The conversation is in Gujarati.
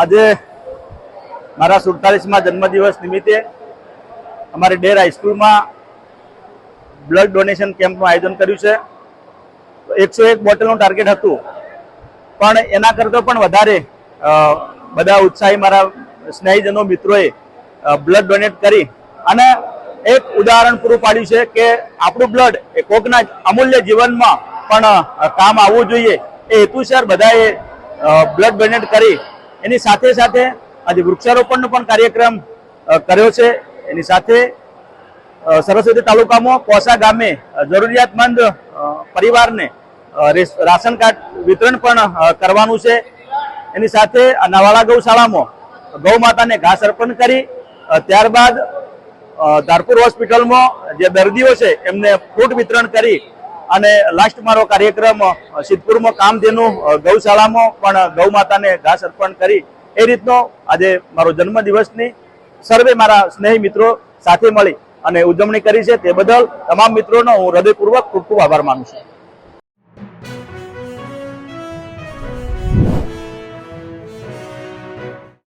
આજે મારા સુડતાલીસમાં જન્મદિવસ નિમિત્તે અમારી ડેર હાઈસ્કૂલમાં બ્લડ ડોનેશન કેમ્પનું આયોજન કર્યું છે. એકસો એક બોટલનું ટાર્ગેટ હતું. પણ એના કરતાં પણ વધારે બધા ઉત્સાહી મારા સ્નેહીજનો મિત્રોએ બ્લડ ડોનેટ કરી અને એક ઉદાહરણ પૂરું પાડ્યું છે કે આપણું બ્લડ એ કોકના અમૂલ્ય જીવનમાં પણ કામ આવવું જોઈએ. એ હેતુસર બધાએ બ્લડ ડોનેટ કરી એની સાથે સાથે આજે વૃક્ષારોપણનો પણ કાર્યક્રમ કર્યો છે. એની સાથે સરસ્વતી તાલુકામાં કોસા ગામે જરૂરિયાતમંદ પરિવારને રાશન કાર્ડ વિતરણ પણ કરવાનું છે. એની સાથે નવાળા ગૌશાળામાં ગૌ માતાને ઘાસ અર્પણ કરી ત્યારબાદ ધારપુર હોસ્પિટલમાં જે દર્દીઓ છે એમને ફૂટ વિતરણ કરી અને લાસ્ટ મારો કાર્યક્રમ સિદ્ધપુરમાં કામધેનુ ગૌશાળામાં પણ ગૌ માતાને ઘાસ અર્પણ કરી. એ રીતનો આજે મારો જન્મદિવસની સર્વે મારા સ્નેહી મિત્રો સાથે મળી અને ઉજવણી કરી છે. તે બદલ તમામ મિત્રોનો હું હૃદયપૂર્વક ખૂબ ખૂબ આભાર માનું છું.